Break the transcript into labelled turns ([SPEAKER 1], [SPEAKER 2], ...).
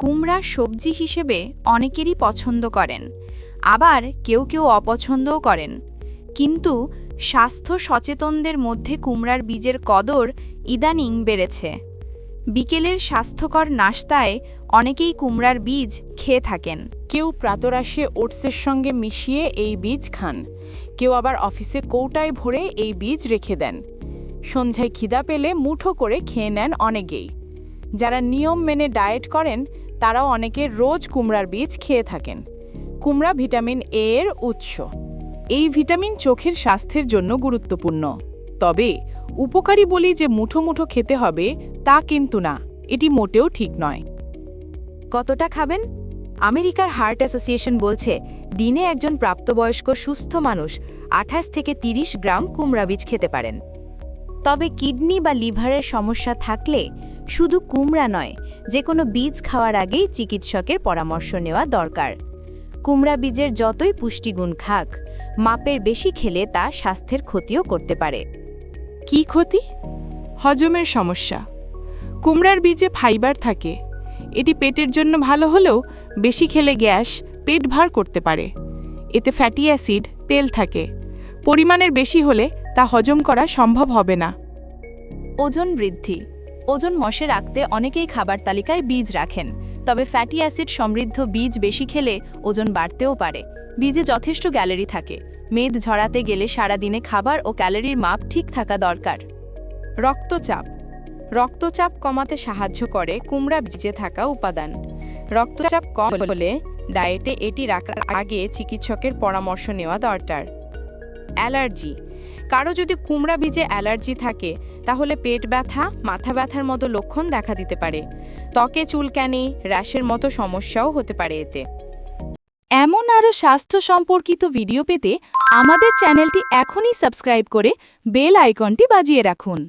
[SPEAKER 1] কুমড়া সবজি হিসেবে অনেকেরই পছন্দ করেন। আবার কেউ কেউ অপছন্দও করেন। কিন্তু স্বাস্থ্য সচেতনদের মধ্যে কুমড়ার বীজের কদর ইদানিং বেড়েছে। বিকেলের স্বাস্থ্যকর নাস্তায় অনেকেই কুমড়ার বীজ খেয়ে থাকেন।
[SPEAKER 2] কেউ প্রাতরাশে ওটসের সঙ্গে মিশিয়ে এই বীজ খান। কেউ আবার অফিসে কৌটায় ভরে এই বীজ রেখে দেন। সন্ধ্যায় খিদা পেলে মুঠো করে খেয়ে নেন অনেকেই। যারা নিয়ম মেনে ডায়েট করেন তারাও অনেকে রোজ কুমড়ার বীজ খেয়ে থাকেন। কুমড়া ভিটামিন এ এর উৎস। এই ভিটামিন চোখের স্বাস্থ্যের জন্য গুরুত্বপূর্ণ। তবে, উপকারী বলি যে মুঠো মুঠো খেতে হবে, তা কিন্তু না। এটি মোটেও ঠিক নয়।
[SPEAKER 1] কতটা খাবেন? আমেরিকার হার্ট অ্যাসোসিয়েশন বলছে, দিনে একজন প্রাপ্তবয়স্ক সুস্থ মানুষ আঠাশ থেকে ৩০ গ্রাম কুমড়া বীজ খেতে পারেন। তবে কিডনি বা লিভারের সমস্যা থাকলে শুধু কুমড়া নয় যে কোনো বীজ খাওয়ার আগেই চিকিৎসকের পরামর্শ নেওয়া দরকার। কুমড়া বীজের যতই পুষ্টিগুণ খাক মাপের বেশি খেলে তা স্বাস্থ্যের ক্ষতিও করতে পারে।
[SPEAKER 2] কি ক্ষতি? হজমের সমস্যা। কুমড়ার বীজে ফাইবার থাকে। এটি পেটের জন্য ভালো হলেও বেশি খেলে গ্যাস পেট ভার করতে পারে। এতে ফ্যাটি অ্যাসিড তেল থাকে। পরিমাণের বেশি হলে তা হজম করা সম্ভব হবে না।
[SPEAKER 1] ওজন বৃদ্ধি। ওজন মশে রাখতে অনেকেই খাবার তালিকায় বীজ রাখেন, তবে ফ্যাটি অ্যাসিড সমৃদ্ধ বীজ বেশি খেলে ওজন বাড়তেও পারে। বীজে যথেষ্ট গ্যালারি থাকে। মেদ ঝরাতে গেলে সারাদিনে খাবার ও ক্যালোরির মাপ ঠিক থাকা দরকার। রক্তচাপ। রক্তচাপ কমাতে সাহায্য করে কুমড়া বীজে থাকা উপাদান। রক্তচাপ কম হলে ডায়েটে এটি রাখার আগে চিকিৎসকের পরামর্শ নেওয়া দরকার। অ্যালার্জি। কারও যদি কুমড়া বীজে অ্যালার্জি থাকে, তাহলে পেট ব্যথা, মাথা ব্যথার মতো লক্ষণ দেখা দিতে পারে। ত্বকে চুলকানি, র্যাশের মতো সমস্যাও হতে পারে এতে।
[SPEAKER 2] এমন আরও স্বাস্থ্য সম্পর্কিত ভিডিও পেতে আমাদের চ্যানেলটি এখনই সাবস্ক্রাইব করে বেল আইকনটি বাজিয়ে রাখুন।